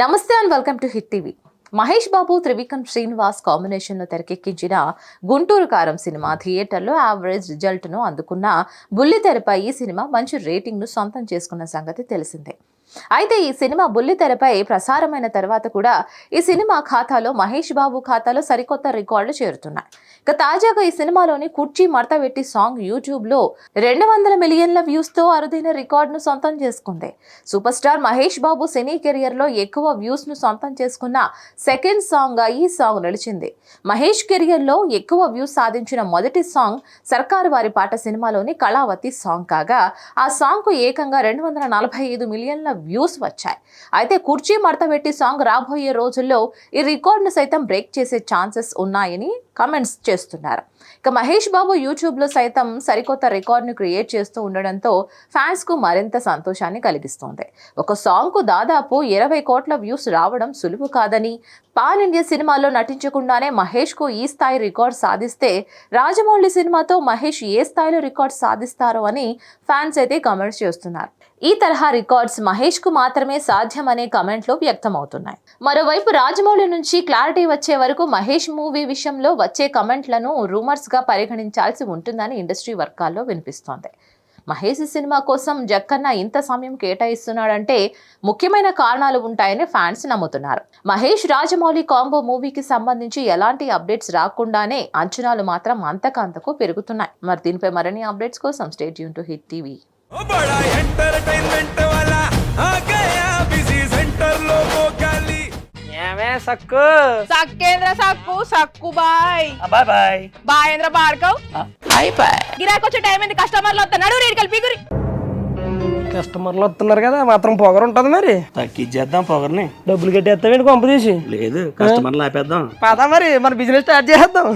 నమస్తే and welcome to hit TV. Mahesh Babu Trivikram Srinivas కాంబినేషన్లో తెరకెక్కించిన గుంటూరు కారం సినిమా థియేటర్లో యావరేజ్ రిజల్ట్ను అందుకున్న బుల్లితెరపై ఈ సినిమా మంచి రేటింగ్ను సొంతం చేసుకున్న సంగతి తెలిసిందే. అయితే ఈ సినిమా బుల్లితెరపై ప్రసారమైన తర్వాత కూడా ఈ సినిమా ఖాతాలో మహేష్ బాబు ఖాతాలో సరికొత్త రికార్డులు చేరుతున్నాయి. ఇక తాజాగా ఈ సినిమాలోని కుర్చీ మడతపెట్టి సాంగ్ యూట్యూబ్లో రెండు వందల మిలియన్ల వ్యూస్తో అరుదైన రికార్డును సొంతం చేసుకుంది. Super star Mahesh Babu cine కెరియర్లో ఎక్కువ వ్యూస్ను సొంతం చేసుకున్న సెకండ్ సాంగ్గా ఈ సాంగ్ నిలిచింది. మహేష్ కెరియర్లో ఎక్కువ వ్యూస్ సాధించిన మొదటి సాంగ్ సర్కారు వారి పాట సినిమాలోని కళావతి సాంగ్ కాగా ఆ సాంగ్కు ఏకంగా రెండు వందల నలభై ఐదు మిలియన్ల వ్యూస్ వచ్చాయి. అయితే కుర్చీ మడతపెట్టి సాంగ్ రాబోయే రోజుల్లో ఈ రికార్డును సైతం బ్రేక్ చేసే ఛాన్సెస్ ఉన్నాయని కమెంట్స్ చేస్తున్నారు. ఇక మహేష్ బాబు యూట్యూబ్లో సైతం సరికొత్త రికార్డును క్రియేట్ చేస్తూ ఉండడంతో ఫ్యాన్స్కు మరింత సంతోషాన్ని కలిగిస్తోంది. ఒక సాంగ్కు దాదాపు ఇరవై కోట్ల వ్యూస్ రావడం సులువు కాదని పాన్ ఇండియా సినిమాలో నటించకుండానే మహేష్కు ఈ స్థాయి రికార్డ్ సాధిస్తే రాజమౌళి సినిమాతో మహేష్ ఏ స్థాయిలో రికార్డ్ సాధిస్తారో అని ఫ్యాన్స్ అయితే కామెంట్స్ చేస్తున్నారు. ఈ తరహా రికార్డ్స్ మహేష్కు మాత్రమే సాధ్యమనే కమెంట్లు వ్యక్తమవుతున్నాయి. మరోవైపు రాజమౌళి నుంచి క్లారిటీ వచ్చే వరకు మహేష్ మూవీ విషయంలో వచ్చే కమెంట్లను రూమర్స్గా పరిగణించాల్సి ఉంటుందని ఇండస్ట్రీ వర్గాల్లో వినిపిస్తోంది. మహేష్ సినిమా కోసం జక్కన్న ఇంత సమయం కేటాయిస్తున్నాడంటే ముఖ్యమైన కారణాలు ఉంటాయని ఫ్యాన్స్ నమ్ముతున్నారు. మహేష్ రాజమౌళి కాంబో మూవీకి సంబంధించి ఎలాంటి అప్డేట్స్ రాకుండానే అంచనాలు మాత్రం అంతకంతకు పెరుగుతున్నాయి. మరి దీనిపై మరిన్ని అప్డేట్స్ కోసం state Yoon to hit TV. बड़ा एंटरटेनमेंट वाला आ गया बिजी सेंटर लोगों का ली ఏమే సక్కు సక్కేంద్ర Sakku Sakku bye bye bye బాయేంద్ర బాడ్కవ్ bye bye గిరాకి వచ్చే టైం ఏంది కస్టమర్లు వస్తున్నాడు రేడు కలిపి గురి కస్టమర్లు వస్తున్నారు కదా మాత్రం పొగరు ఉంటుంది మరి తగ్గించేద్దాం పొగర్ని డబ్బులు కట్టేస్తావేంటి కొంప తీసి లేదు కస్టమర్లు ఆపేద్దాం పదా మరి మన బిజినెస్ స్టార్ట్ చేద్దాం